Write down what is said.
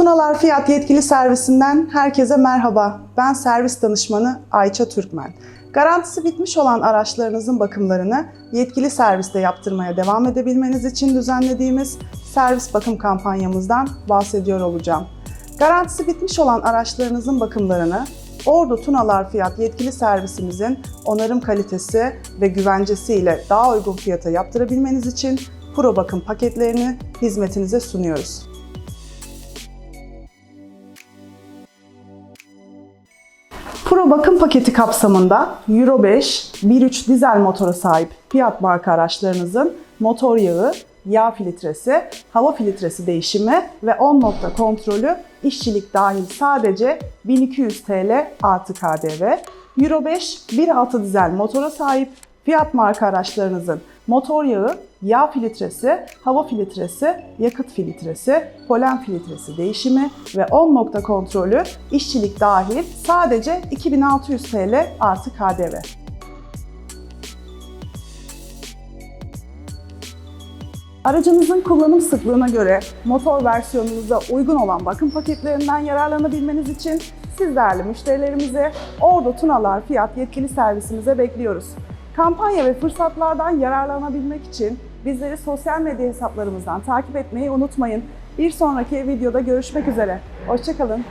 Tunalar Fiyat Yetkili Servisinden herkese merhaba. Ben servis danışmanı Ayça Türkmen. Garantisi bitmiş olan araçlarınızın bakımlarını yetkili serviste yaptırmaya devam edebilmeniz için düzenlediğimiz servis bakım kampanyamızdan bahsediyor olacağım. Garantisi bitmiş olan araçlarınızın bakımlarını Ordu Tunalar Fiyat yetkili servisimizin onarım kalitesi ve güvencesi ile daha uygun fiyata yaptırabilmeniz için Pro bakım paketlerini hizmetinize sunuyoruz. Pro bakım paketi kapsamında Euro 5, 1.3 dizel motora sahip Fiat marka araçlarınızın motor yağı, yağ filtresi, hava filtresi değişimi ve 10 nokta kontrolü işçilik dahil sadece 1200 TL artı KDV. Euro 5, 1.6 dizel motora sahip Fiat marka araçlarınızın motor yağı, yağ filtresi, hava filtresi, yakıt filtresi, polen filtresi değişimi ve 10 nokta kontrolü işçilik dahil sadece 2600 TL artı KDV. Aracınızın kullanım sıklığına göre motor versiyonunuza uygun olan bakım paketlerinden yararlanabilmeniz için siz değerli müşterilerimizi Ordu Tunalar Fiyat yetkili servisimize bekliyoruz. Kampanya ve fırsatlardan yararlanabilmek için bizleri sosyal medya hesaplarımızdan takip etmeyi unutmayın. Bir sonraki videoda görüşmek üzere. Hoşçakalın.